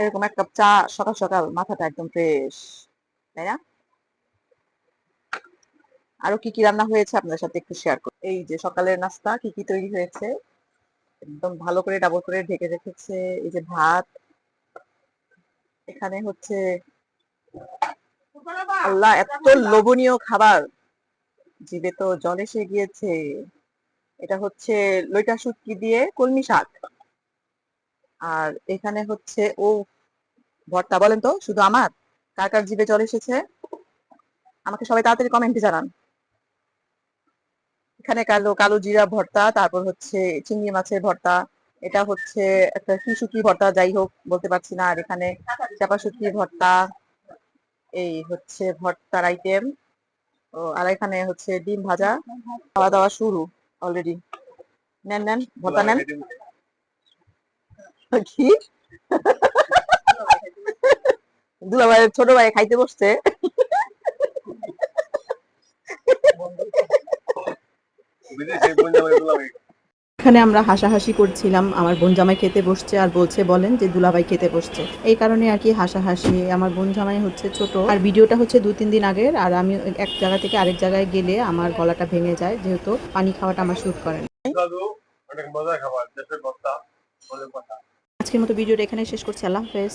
এরকম এক কাপ চা, সকাল সকাল, মাথাটা একদম ফ্রেশ তাই না? আরও কি কি রান্না হয়েছে আপনাদের সাথে একটু শেয়ার করি এই যে সকালের নাস্তা, কি কি তৈরি হয়েছে? একদম ভালো করে ডাবল করে ঢেকে রেখেছে, এই যে ভাত। এখানে হচ্ছে আল্লাহ এত লোভনীয় খাবার। জিভে তো জল এসে গিয়েছে। এটা হচ্ছে লইটা শুটকি দিয়ে কলমি শাক। আর এখানে হচ্ছে, ও ভর্তা বলেন তো, শুধু আমার? কার কার জিভে জল এসেছে? আমাকে সবাই তাড়াতাড়ি কমেন্টে জানান। এখানে কালো কালো জিরা ভর্তা, তারপর হচ্ছে চিংড়ি মাছের ভর্তা। এটা হচ্ছে একটা কি শুটকি ভর্তা, যাই হোক, বলতে পারছি না। আর এখানে চাপা শুটকি ভর্তা, এই হচ্ছে ভর্তার আইটেম ও, আর এখানে হচ্ছে ডিম ভাজা। খাওয়া দাওয়া শুরু। অলরেডি নেন নেন ভর্তা নেন কি দুলাভাই ছোট ভাই খাইতে বসছে। বিদেশে এখানে আমরা হাসাহাসি করছিলাম। আমার বোন জামাই খেতে বসছে আর বলছে বলেন যে দুলাভাই খেতে বসছে। এই কারণে আর কি হাসাহাসি। আমার বোন জামাই হচ্ছে ছোট। আর ভিডিওটা হচ্ছে দু তিন দিন আগের। আর আমি এক জায়গা থেকে আরেক জায়গায় গেলে আমার গলাটা ভেঙে যায় যেহেতু পানি খাওয়াটা আমার শুট করেন। আজকের মতো ভিডিওটা এখানে শেষ করছি। আল্লাহ হাফেজ।